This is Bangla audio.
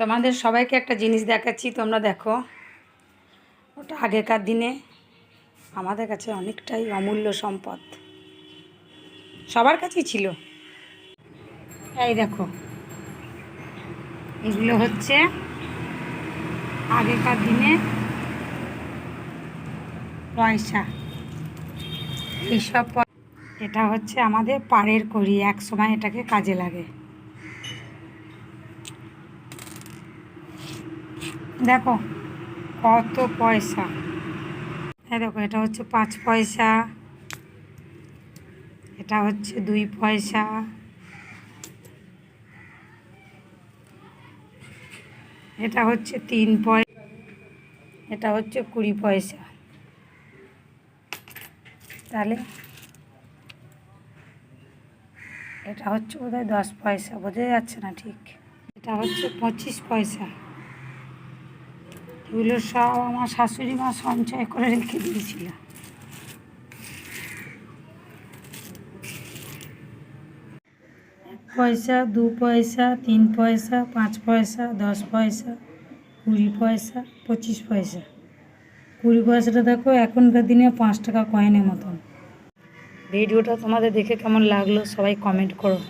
তোমাদের সবাইকে একটা জিনিস দেখাচ্ছি, তোমরা দেখো। ওটা আগেকার দিনে আমাদের কাছে অনেকটাই অমূল্য সম্পদ। সবার কাছেই ছিল। এই দেখো। এগুলো হচ্ছে আগেকার দিনে পয়সা। এইসব এটা হচ্ছে আমাদের পাড়ের করি এক সময় এটাকে কাজে লাগে। দেখো, কত পয়সা। এই দেখো, এটা হচ্ছে পাঁচ পয়সা। এটা হচ্ছে দুই পয়সা। এটা হচ্ছে তিন পয়সা এটা হচ্ছে কুড়ি পয়সা। তাহলে এটা হচ্ছে বোধহয় দশ পয়সা, বোঝা যাচ্ছে না ঠিক? এটা হচ্ছে পঁচিশ পয়সা। এগুলো সব আমার শাশুড়ি মা সঞ্চয় করে রেখে দিয়েছিল। এক পয়সা দু পয়সা তিন পয়সা পাঁচ পয়সা দশ পয়সা কুড়ি পয়সা পঁচিশ পয়সা। কুড়ি পয়সাটা দেখো এখনকার দিনে পাঁচ টাকা কয়েনের মতন। ভিডিওটা তোমাদের দেখে কেমন লাগল সবাই কমেন্ট করো।